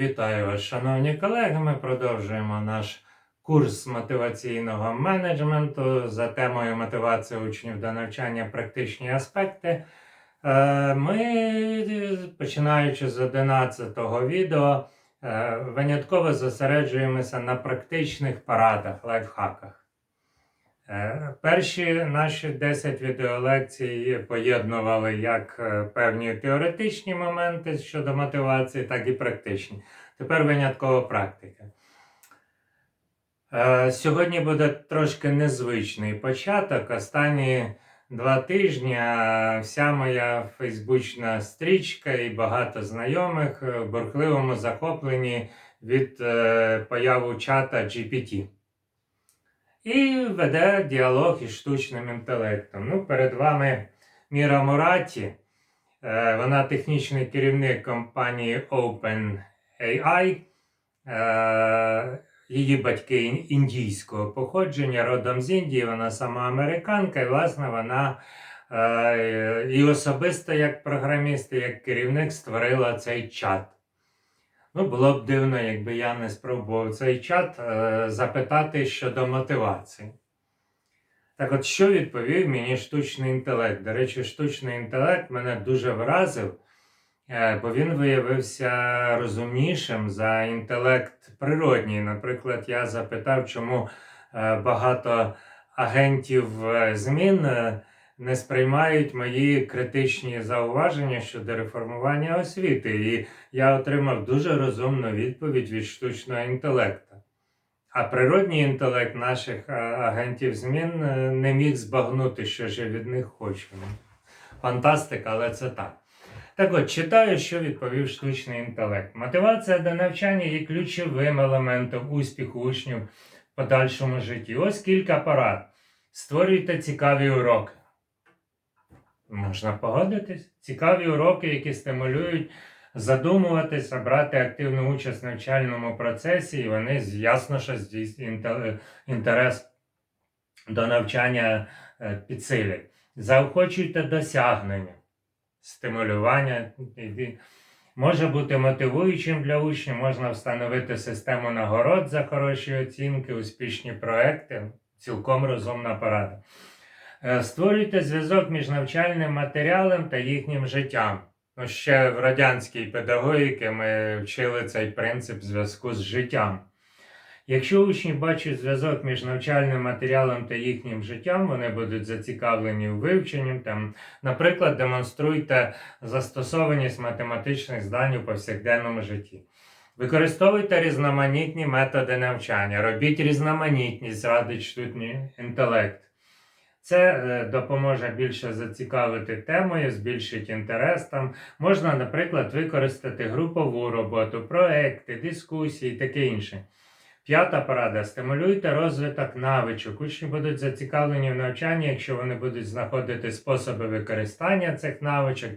Вітаю вас, шановні колеги. Ми продовжуємо наш курс мотиваційного менеджменту за темою мотивація учнів до навчання практичні аспекти. Е, Ми, починаючи з 11-го відео, е, винятково зосереджуємося на практичних порадах, лайфхаках. Е, Перші наші 10 відеолекцій поєднували як е, певні теоретичні моменти щодо мотивації, так і практичні. Тепер винятково практика. Е, Сьогодні буде трошки незвичний початок. Останні два тижні вся моя фейсбучна стрічка і багато знайомих в бурхливому захопленні від появу чата GPT і веде діалог із штучним інтелектом. Ну, перед вами Міра Мураті, е, вона технічний керівник компанії OpenAI. Е, Її батьки індійського походження, родом з Індії, вона сама американка, і власне вона е, і особисто як програміст, і як керівник створила цей чат. Ну, було б дивно, якби я не спробував цей чат е, запитати щодо мотивації. Так от, що відповів мені штучний інтелект? До речі, штучний інтелект мене дуже вразив, е, бо він виявився розумнішим за інтелект природній. Наприклад, я запитав, чому е, багато агентів е, змін е, не сприймають мої критичні зауваження щодо реформування освіти. І я отримав дуже розумну відповідь від штучного інтелекту. А природній інтелект наших агентів змін е, не міг збагнути, що ж я від них хочу. Фантастика, але це так. Так от, читаю, що відповів штучний інтелект. Мотивація до навчання є ключовим елементом успіху учнів в подальшому житті. Ось кілька порад. Створюйте цікаві уроки. Можна погодитись. Цікаві уроки, які стимулюють задумуватися, брати активну участь в навчальному процесі, і вони ясно, що здійснюють інтерес до навчання е, підсилять. Заохочуйте досягнення, стимулювання. Може бути мотивуючим для учнів, можна встановити систему нагород за хороші оцінки, успішні проекти. Цілком розумна порада. Е, Створюйте зв'язок між навчальним матеріалом та їхнім життям. Ну, ще в радянській педагогіці ми вчили цей принцип зв'язку з життям. Якщо учні бачать зв'язок між навчальним матеріалом та їхнім життям, вони будуть зацікавлені у вивченні. Там, наприклад, демонструйте застосованість математичних здань у повсякденному житті. Використовуйте різноманітні методи навчання, робіть різноманітність, радить штучний інтелект. Це е, допоможе більше зацікавити темою, збільшить інтерес там. Можна, наприклад, використати групову роботу, проекти, дискусії, таке інше. П'ята порада: стимулюйте розвиток навичок. Учні будуть зацікавлені в навчанні, якщо вони будуть знаходити способи використання цих навичок.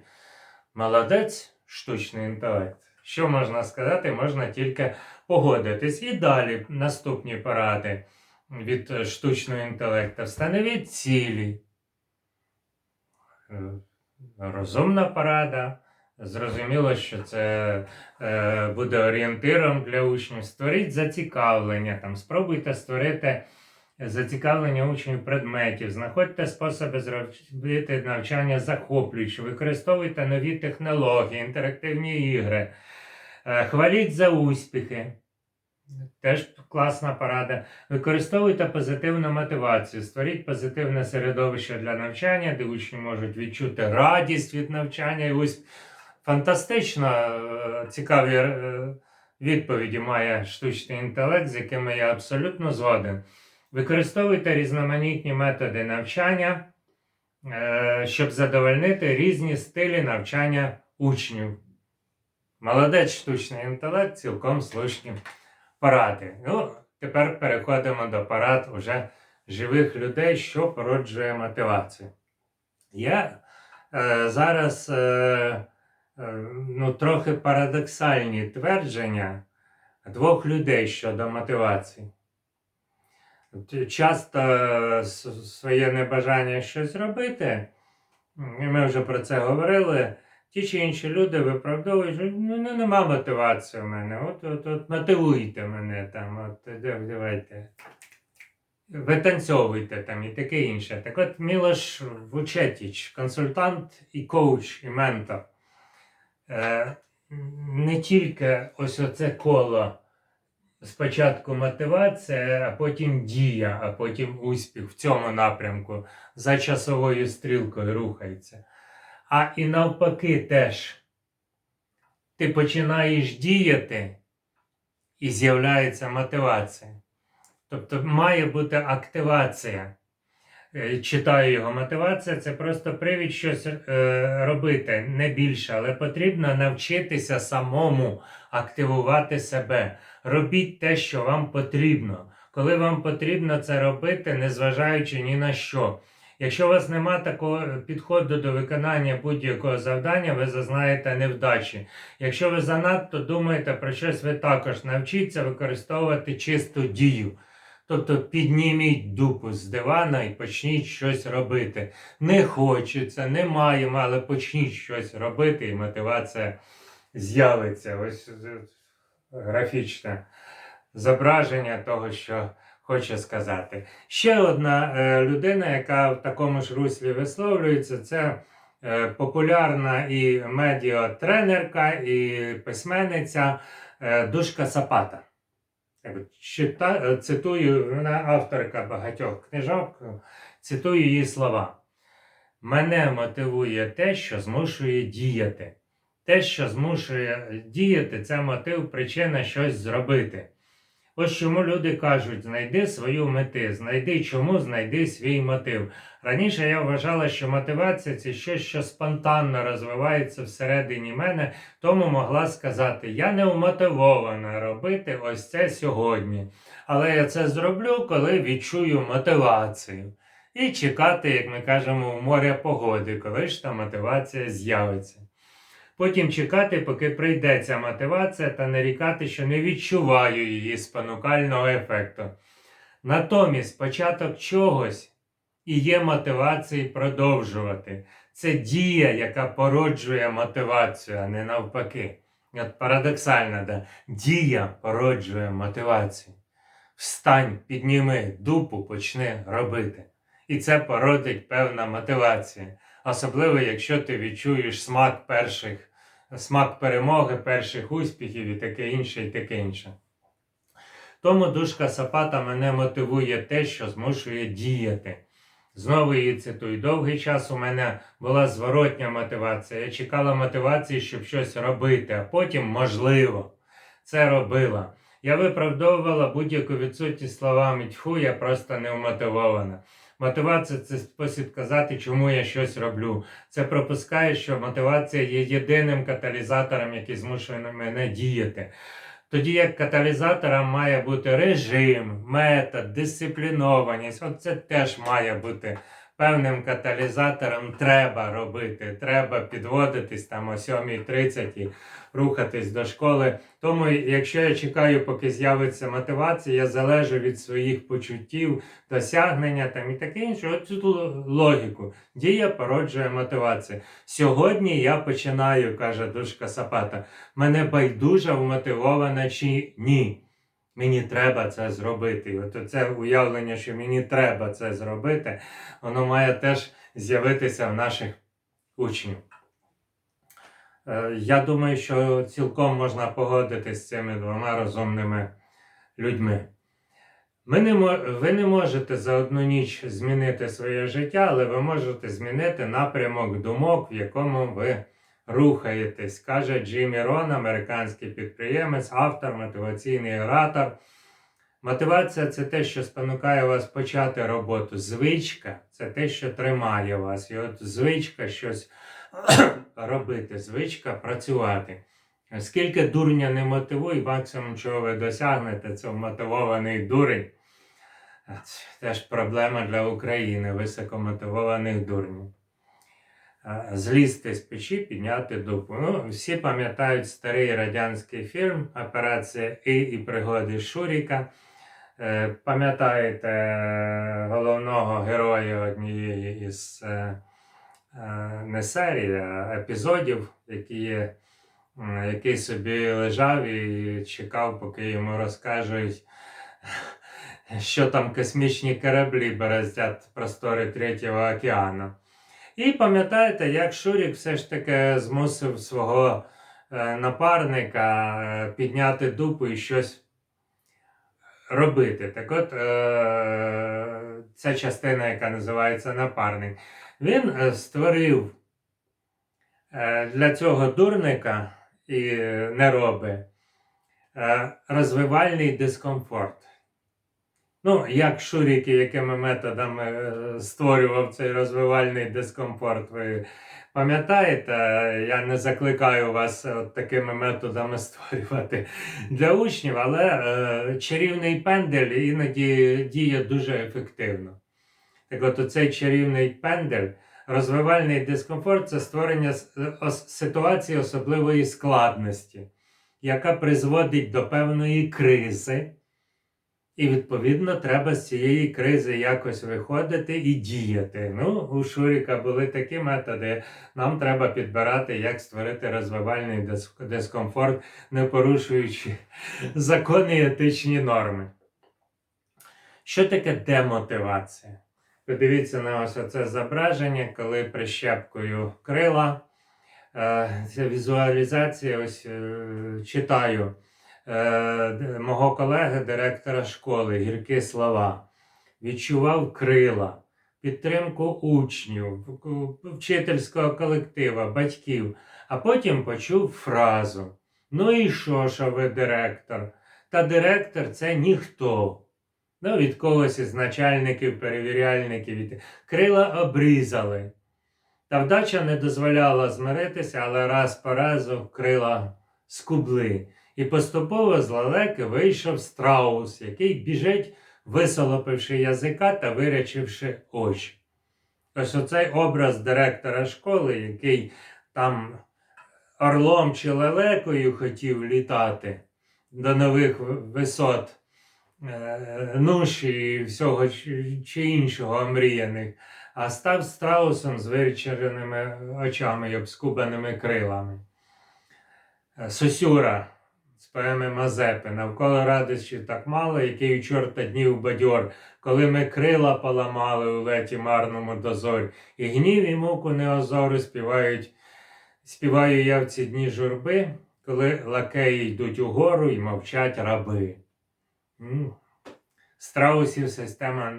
Молодець, штучний інтелект. Що можна сказати? Можна тільки погодитись. І далі наступні поради від е, штучного інтелекту. Встановіть цілі. Е, Розумна порада. Зрозуміло, що це е, буде орієнтиром для учнів. Створіть зацікавлення. Там, спробуйте створити зацікавлення учнів предметів, знаходьте способи зробити навчання захоплюючим, використовуйте нові технології, інтерактивні ігри, Е, хваліть за успіхи. Теж класна порада. Використовуйте позитивну мотивацію, створіть позитивне середовище для навчання, де учні можуть відчути радість від навчання. І ось фантастично е, цікаві е, відповіді має штучний інтелект, з якими я абсолютно згоден. Використовуйте різноманітні методи навчання, е, щоб задовольнити різні стилі навчання учнів. Молодець штучний інтелект, цілком слушні поради. Ну, тепер переходимо до порад уже живих людей, що породжує мотивацію. Я е, зараз е, е, ну, трохи парадоксальні твердження двох людей щодо мотивації. Часто е, своє небажання щось робити, і ми вже про це говорили, ті чи інші люди виправдовують, що ну, ну нема мотивації у мене. От, от, от мотивуйте мене там, от давайте. Витанцьовуйте там і таке інше. Так от Мілош Вучетіч, консультант і коуч, і ментор. Е, не тільки ось оце коло спочатку мотивація, а потім дія, а потім успіх в цьому напрямку за часовою стрілкою рухається. А і навпаки теж ти починаєш діяти і з'являється мотивація. Тобто має бути активація. Е, Читаю його мотивація це просто привід щось е, робити, не більше, але потрібно навчитися самому активувати себе. Робіть те, що вам потрібно. Коли вам потрібно це робити, незважаючи ні на що. Якщо у вас нема такого підходу до виконання будь-якого завдання, ви зазнаєте невдачі. Якщо ви занадто думаєте про щось, ви також навчіться використовувати чисту дію. Тобто підніміть дупу з дивана і почніть щось робити. Не хочеться, не маємо, але почніть щось робити, і мотивація з'явиться. Ось е, графічне зображення того, що хоче сказати. Ще одна е, людина, яка в такому ж руслі висловлюється, це е, популярна і медіатренерка, і письменниця е, Душка Сапата. Чита- е, цитую, вона авторка багатьох книжок, цитую її слова. Мене мотивує те, що змушує діяти. Те, що змушує діяти, це мотив, причина щось зробити. Ось чому люди кажуть: знайди свою мети, знайди чому, знайди свій мотив. Раніше я вважала, що мотивація це щось, що спонтанно розвивається всередині мене, тому могла сказати: я не вмотивована робити ось це сьогодні. Але я це зроблю, коли відчую мотивацію. І чекати, як ми кажемо, в моря погоди, коли ж та мотивація з'явиться. Потім чекати, поки прийде ця мотивація, та нарікати, що не відчуваю її спонукального ефекту. Натомість початок чогось і є мотивацією продовжувати. Це дія, яка породжує мотивацію, а не навпаки. От парадоксально, да? дія породжує мотивацію. Встань, підніми дупу, почни робити. І це породить певна мотивація. Особливо, якщо ти відчуєш смак перших, смак перемоги, перших успіхів і таке інше, і таке інше. Тому душка Сапата мене мотивує те, що змушує діяти. Знову її цитую. Довгий час у мене була зворотня мотивація. Я чекала мотивації, щоб щось робити, а потім, можливо, це робила. Я виправдовувала будь-яку відсутність словами тьфу, я просто не вмотивована. Мотивація це спосіб казати, чому я щось роблю. Це пропускає, що мотивація є єдиним каталізатором, який змушує мене діяти. Тоді як каталізатором має бути режим, метод, дисциплінованість. От це теж має бути певним каталізатором. Треба робити, треба підводитись там о 7.30 і рухатись до школи. Тому, якщо я чекаю, поки з'явиться мотивація, я залежу від своїх почуттів, досягнення там і таке інше. От цю логіку. Дія породжує мотивацію. Сьогодні я починаю, каже Душка Сапата. Мене байдужа вмотивована чи ні. Мені треба це зробити. От це уявлення, що мені треба це зробити, воно має теж з'явитися в наших учнів. Е, Я думаю, що цілком можна погодитись з цими двома розумними людьми. Ми не ви не можете за одну ніч змінити своє життя, але ви можете змінити напрямок думок, в якому ви рухаєтесь, каже Джиммі Рон, американський підприємець, автор, мотиваційний оратор. Мотивація це те, що спонукає вас почати роботу. Звичка це те, що тримає вас. І от звичка щось робити, звичка працювати. Скільки дурня не мотивуй, максимум, чого ви досягнете, це вмотивований дурень. Це теж проблема для України, високомотивованих дурнів. Злізти з печі, підняти дупу. Ну, всі пам'ятають старий радянський фільм Операція І і пригоди Шуріка. Е, Пам'ятаєте е, головного героя однієї із е, не серії, а епізодів є, який собі лежав і чекав, поки йому розкажуть, що там космічні кораблі берездять простори Третього океану. І пам'ятаєте, як Шурік все ж таки змусив свого е, напарника е, підняти дупу і щось робити. Так от е, ця частина, яка називається напарник, він е, створив е, для цього дурника і нероби розвивальний дискомфорт. Ну, як Шурік якими методами е, створював цей розвивальний дискомфорт, ви пам'ятаєте? Я не закликаю вас от такими методами створювати для учнів, але е, чарівний пендель іноді діє дуже ефективно. Так от оцей чарівний пендель, розвивальний дискомфорт це створення ситуації особливої складності, яка призводить до певної кризи. І, відповідно, треба з цієї кризи якось виходити і діяти. Ну, у Шуріка були такі методи. Нам треба підбирати, як створити розвивальний дискомфорт, не порушуючи закони і етичні норми. Що таке демотивація? Подивіться на ось це зображення, коли прищепкою крила. Це візуалізація, ось е, читаю е, мого колеги, директора школи, гіркі слова. Відчував крила, підтримку учнів, вчительського колектива, батьків, а потім почув фразу: Ну і що, що ви директор? Та директор це ніхто. Ну, від когось із начальників, перевіряльників. Крила обрізали. Та вдача не дозволяла змиритися, але раз по разу крила скубли. І поступово з лелеки вийшов страус, який біжить, висолопивши язика та вирячивши очі. Ось оцей образ директора школи, який там орлом чи лелекою хотів літати до нових висот е, нуш і всього чи- іншого омріяних, а став страусом з виріченими очами і обскубаними крилами. Е, Сосюра поеми Мазепи навколо радощів так мало, який у чорта днів бадьор, коли ми крила поламали у леті марному дозорь, і гнів і муку неозору співають, співаю я в ці дні журби, коли лакеї йдуть угору і мовчать раби. Страусів система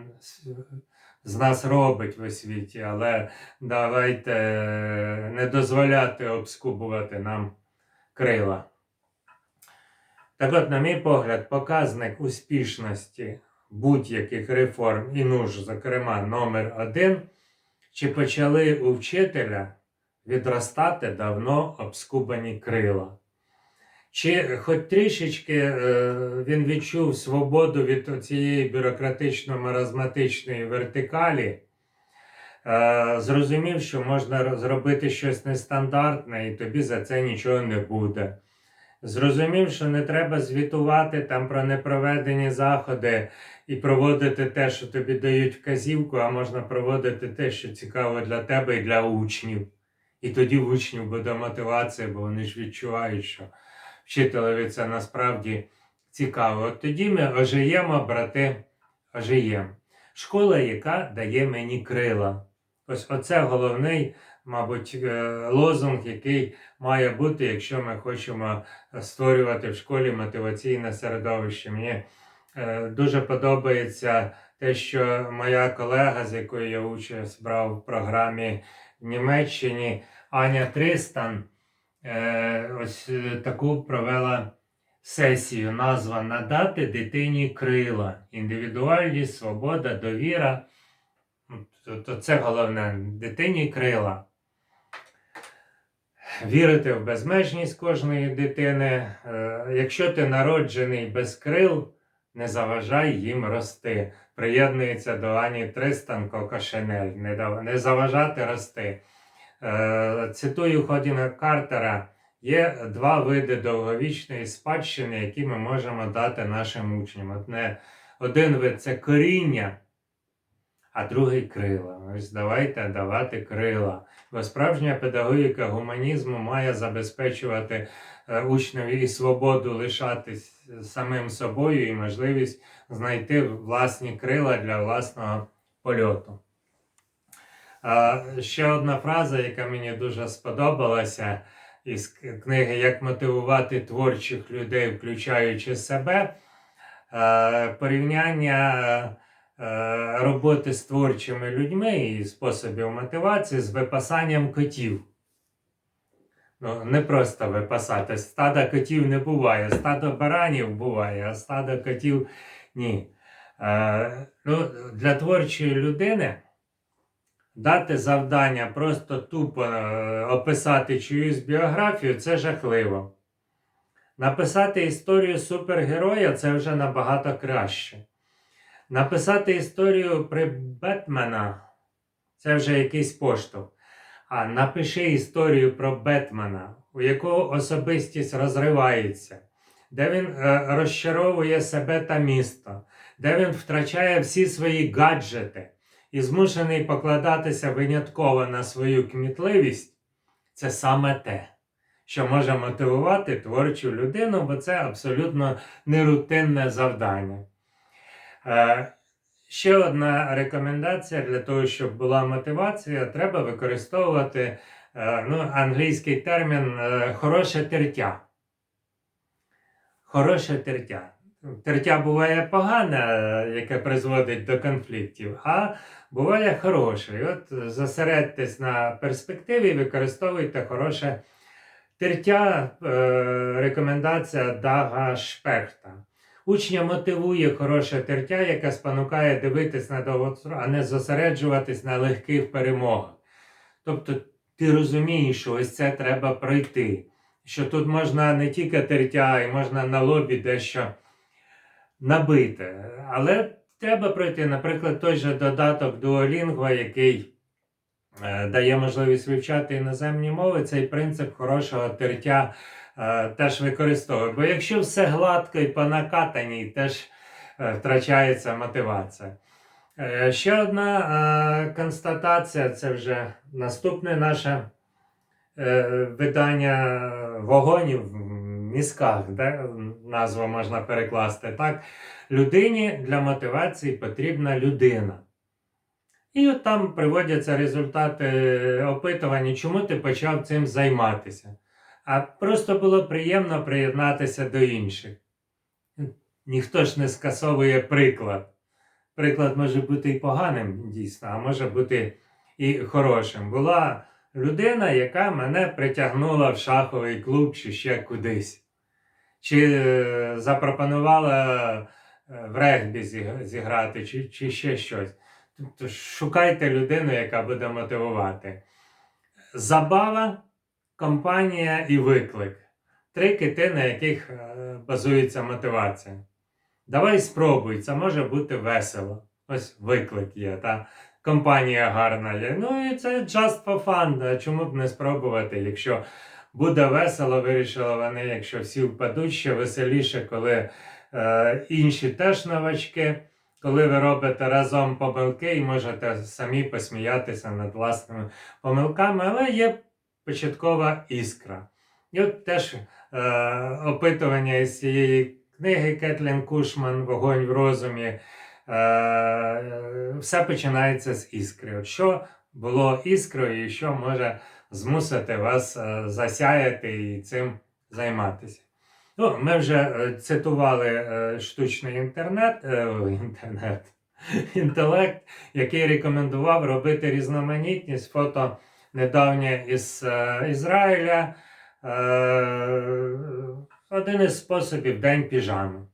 з- нас робить в освіті, але давайте не дозволяти обскубувати нам крила. Так от, на мій погляд, показник успішності будь-яких реформ і нуж, зокрема, номер один, чи почали у вчителя відростати давно обскубані крила. Чи хоч трішечки е, він відчув свободу від цієї бюрократично-маразматичної вертикалі, е, зрозумів, що можна зробити щось нестандартне, і тобі за це нічого не буде. Зрозумів, що не треба звітувати там про непроведені заходи і проводити те, що тобі дають вказівку, а можна проводити те, що цікаво для тебе і для учнів. І тоді в учнів буде мотивація, бо вони ж відчувають, що вчителеві це насправді цікаво. От тоді ми ожиємо, брати, ожиємо. Школа, яка дає мені крила. Ось оце головний, мабуть, е, лозунг, який має бути, якщо ми хочемо створювати в школі мотиваційне середовище. Мені е, дуже подобається те, що моя колега, з якою я участь брав в програмі в Німеччині, Аня Тристан, е, ось е, таку провела сесію. Назва Надати дитині крила. Індивідуальність, свобода, довіра. Це головне дитині крила. Вірити в безмежність кожної дитини. Е, Якщо ти народжений без крил, не заважай їм рости. Приєднується до Ані Тристан Коко Не, дав- не заважати рости. Е, Цитую Ходіна Картера: є два види довговічної спадщини, які ми можемо дати нашим учням. Одне, один вид це коріння, а другий крила. Ось давайте давати крила. Бо справжня педагогіка гуманізму має забезпечувати е, учневі і свободу лишатись самим собою і можливість знайти власні крила для власного польоту. Ще одна фраза, яка мені дуже сподобалася із книги Як мотивувати творчих людей, включаючи себе. Е, порівняння е, роботи з творчими людьми і способів мотивації з випасанням котів. Ну, не просто випасати. Стада котів не буває, стадо баранів буває, а стадо котів ні. Е, ну, для творчої людини дати завдання просто тупо е, описати чиюсь біографію це жахливо. Написати історію супергероя це вже набагато краще. Написати історію при Бетмена це вже якийсь поштовх. А напиши історію про Бетмена, у якого особистість розривається, де він е, розчаровує себе та місто, де він втрачає всі свої гаджети і змушений покладатися винятково на свою кмітливість. Це саме те, що може мотивувати творчу людину, бо це абсолютно нерутинне завдання. Е, Ще одна рекомендація для того, щоб була мотивація, треба використовувати е, ну, англійський термін е, хороше тертя. Хороше тертя. Тертя буває погане, яке призводить до конфліктів, а буває хороше. І от зосередьтесь на перспективі, використовуйте хороше тертя. Рекомендація Дага Шпехта. Учня мотивує хороше тертя, яке спонукає дивитись на довгостро, а не зосереджуватись на легких перемогах. Тобто ти розумієш, що ось це треба пройти. Що тут можна не тільки тертя, і можна на лобі дещо набити. Але треба пройти, наприклад, той же додаток Duolingo, який е, дає можливість вивчати іноземні мови, цей принцип хорошого тертя теж використовує. Бо якщо все гладко і по накатаній, теж е, втрачається мотивація. Е, Ще одна е, констатація це вже наступне наше е, видання вогонів в мізках, де назву можна перекласти так. Людині для мотивації потрібна людина. І от там приводяться результати опитування, чому ти почав цим займатися. А просто було приємно приєднатися до інших. Ніхто ж не скасовує приклад. Приклад може бути і поганим, дійсно, а може бути і хорошим. Була людина, яка мене притягнула в шаховий клуб чи ще кудись. Чи е, запропонувала е, в регбі зіграти, чи, чи ще щось. Тобто шукайте людину, яка буде мотивувати. Забава, компанія і виклик. Три кити, на яких е, базується мотивація. Давай спробуй, це може бути весело. Ось виклик є, та компанія гарна. Ну і це just for fun. да, Чому б не спробувати, якщо буде весело, вирішили вони, якщо всі впадуть, ще веселіше, коли е, інші теж новачки, коли ви робите разом помилки і можете самі посміятися над власними помилками, але є початкова іскра. І от теж е, опитування із цієї книги Кетлін Кушман Вогонь в розумі. Е, все починається з іскри. От що було іскрою і що може змусити вас е, засяяти і цим займатися. Ну, ми вже е, цитували е, штучний інтернет, е, інтернет, інтелект, який рекомендував робити різноманітність фото недавнє із е, Ізраїля. Е, один із способів день піжами.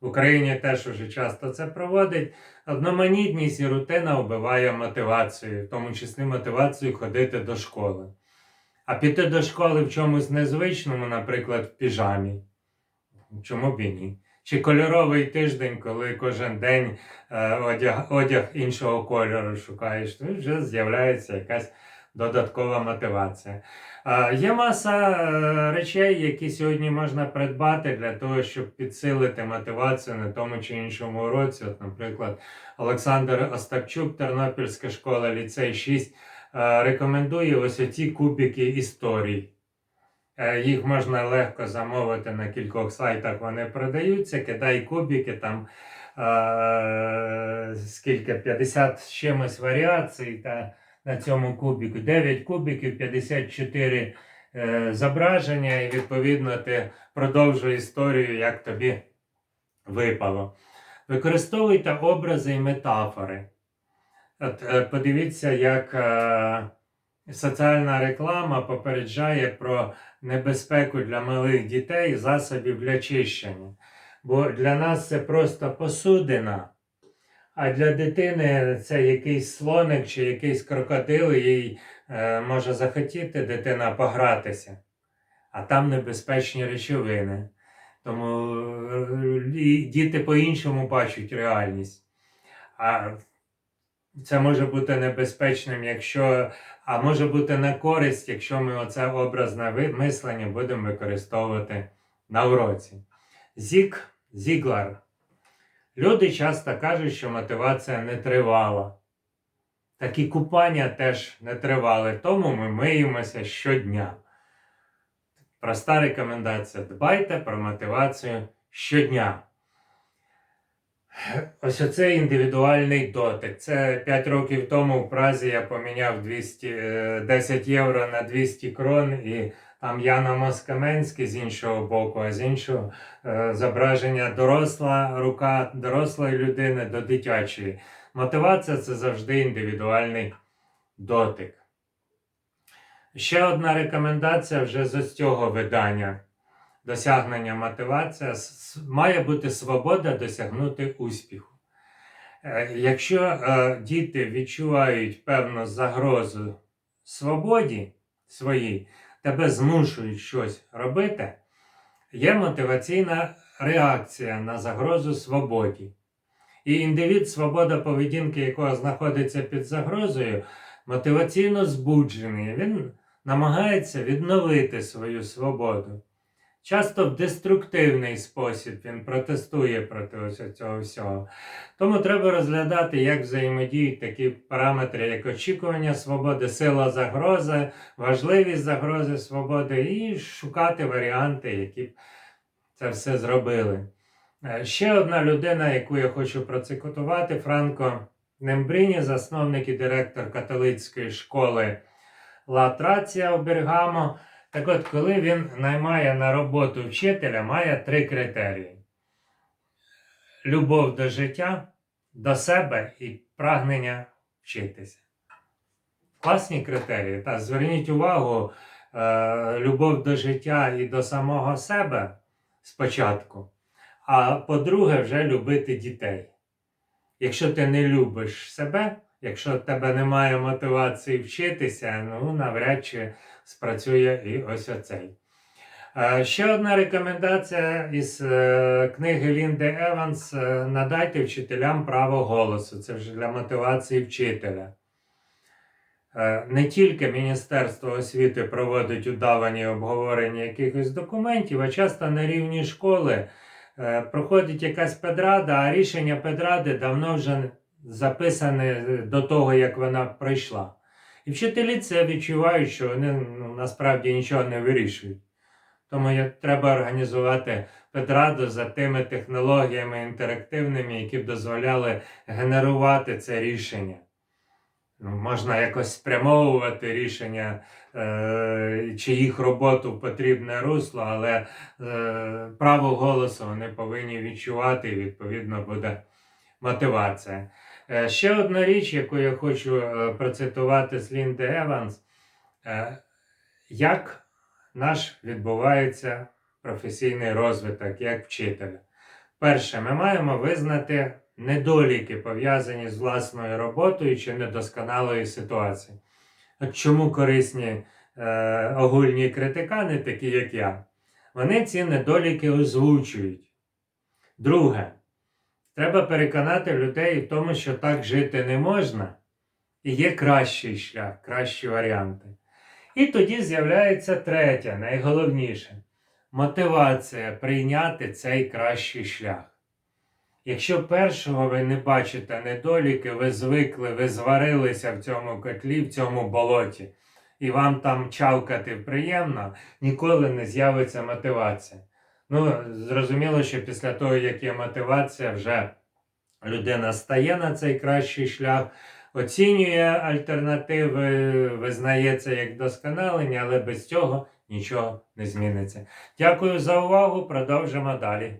В Україні теж уже часто це проводить. Одноманітність і рутина вбиває мотивацію, в тому числі мотивацію ходити до школи. А піти до школи в чомусь незвичному, наприклад, в піжамі. Чому б і ні? Чи кольоровий тиждень, коли кожен день е, одяг, одяг іншого кольору шукаєш, то вже з'являється якась додаткова мотивація. Е, Є маса е, речей, які сьогодні можна придбати для того, щоб підсилити мотивацію на тому чи іншому уроці. От, наприклад, Олександр Остапчук, Тернопільська школа, ліцей 6, е, рекомендує ось оці кубики історій. Їх можна легко замовити на кількох сайтах. Вони продаються. Кидай кубики, там е, скільки 50 з чимось варіацій та на цьому кубіку. 9 кубиків, 54 е, зображення, і відповідно ти продовжуєш історію, як тобі випало. Використовуйте образи і метафори. От, е, подивіться, як е, соціальна реклама попереджає про небезпеку для малих дітей засобів для чищення. Бо для нас це просто посудина, а для дитини це якийсь слоник чи якийсь крокодил, їй е, може захотіти дитина погратися, а там небезпечні речовини. Тому е, діти по-іншому бачать реальність. А це може бути небезпечним, якщо, а може бути на користь, якщо ми оце образне мислення будемо використовувати на уроці. Зік Зіглар. Люди часто кажуть, що мотивація не тривала. Такі купання теж не тривали, тому ми миємося щодня. Проста рекомендація: дбайте про мотивацію щодня. Ось оцей індивідуальний дотик. Це 5 років тому в Празі я поміняв 200, е, 10 євро на 200 крон, і там Яна Москаменський з іншого боку, а з іншого е, зображення доросла рука дорослої людини до дитячої. Мотивація це завжди індивідуальний дотик. Ще одна рекомендація вже з цього видання досягнення мотивація має бути свобода досягнути успіху. Е, Якщо е, діти відчувають певну загрозу свободі своїй, тебе змушують щось робити, є мотиваційна реакція на загрозу свободі. І індивід, свобода поведінки, якого знаходиться під загрозою, мотиваційно збуджений. Він намагається відновити свою свободу. Часто в деструктивний спосіб він протестує проти ось цього всього. Тому треба розглядати, як взаємодіють такі параметри, як очікування свободи, сила загрози, важливість загрози свободи, і шукати варіанти, які б це все зробили. Е, Ще одна людина, яку я хочу процитувати, Франко Нембріні, засновник і директор католицької школи Ла Трація у Бергамо. Так от, коли він наймає на роботу вчителя, має три критерії: любов до життя, до себе і прагнення вчитися. Класні критерії. Та зверніть увагу, е, любов до життя і до самого себе спочатку. А по-друге, вже любити дітей. Якщо ти не любиш себе, якщо в тебе немає мотивації вчитися, ну навряд чи спрацює і ось оцей. Е, Ще одна рекомендація із е, книги Лінди Еванс: е, надайте вчителям право голосу. Це вже для мотивації вчителя. Не тільки Міністерство освіти проводить удавані обговорення якихось документів, а часто на рівні школи проходить якась педрада, а рішення педради давно вже записане до того, як вона пройшла. І вчителі це відчувають, що вони ну, насправді нічого не вирішують. Тому треба організувати педраду за тими технологіями інтерактивними, які б дозволяли генерувати це рішення. Ну, можна якось спрямовувати рішення, е, чи їх роботу потрібне русло, але е, право голосу вони повинні відчувати, і відповідно буде мотивація. Е, ще одна річ, яку я хочу е, процитувати з Лінди Еванс, е, як наш відбувається професійний розвиток як вчителя. Перше, ми маємо визнати недоліки, пов'язані з власною роботою чи недосконалою ситуацією. Чому корисні огульні критикани, такі як я, вони ці недоліки озвучують. Друге, треба переконати людей в тому, що так жити не можна, І є кращий шлях, кращі варіанти. І тоді з'являється третє, найголовніше мотивація прийняти цей кращий шлях. Якщо першого ви не бачите недоліки, ви звикли, ви зварилися в цьому котлі, в цьому болоті, і вам там чавкати приємно, ніколи не з'явиться мотивація. Ну, зрозуміло, що після того, як є мотивація, вже людина стає на цей кращий шлях, оцінює альтернативи, визнається як досконалення, але без цього нічого не зміниться. Дякую за увагу. Продовжимо далі.